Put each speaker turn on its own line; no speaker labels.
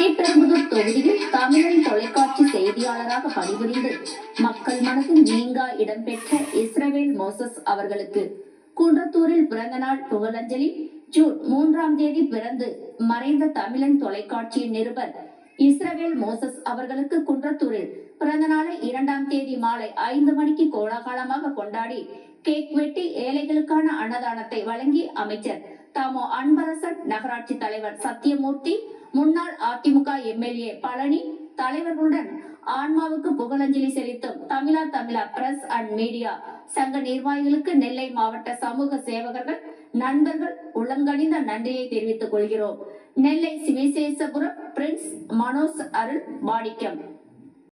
ஸ்ரீபெரும்புதூர் தொகுதியில் தமிழன் தொலைக்காட்சி செய்தியாளராக பணிபுரிந்து மக்கள் மனதில் நீங்கா இடம்பெற்ற இஸ்ரவேல் மோசஸ் அவர்களுக்கு குன்றத்தூரில் பிறந்த நாள் புகழஞ்சலி ஜூன் மூன்றாம் தேதி பிறந்து மறைந்த தமிழன் தொலைக்காட்சியின் நிருபர் இஸ்ரவேல் மோசஸ் அவர்களுக்கு குன்றத்தூரில் பிறந்த நாளை இரண்டாம் தேதி மாலை ஐந்து மணிக்கு கோலாகலமாக கொண்டாடி கேக் வெட்டி ஏழைகளுக்கான அன்னதானத்தை வழங்கி அமைச்சர் தாமோ அன்பரசன் நகராட்சி தலைவர் சத்தியமூர்த்தி முன்னாள் அதிமுக எம்எல்ஏ பழனி தலைவர்களுடன் ஆன்மாவுக்கு புகழஞ்சலி செலுத்தும் Tamizha Tamizha press and media சங்க நிர்வாகிகளுக்கு நெல்லை மாவட்ட சமூக சேவகர்கள் நண்பர்கள் உள்ளங்கணிந்த நன்றியை தெரிவித்துக் கொள்கிறோம். நெல்லை சிவசேசபுரம் பிரின்ஸ் மனோஜ் அருள் வாடிக்கம்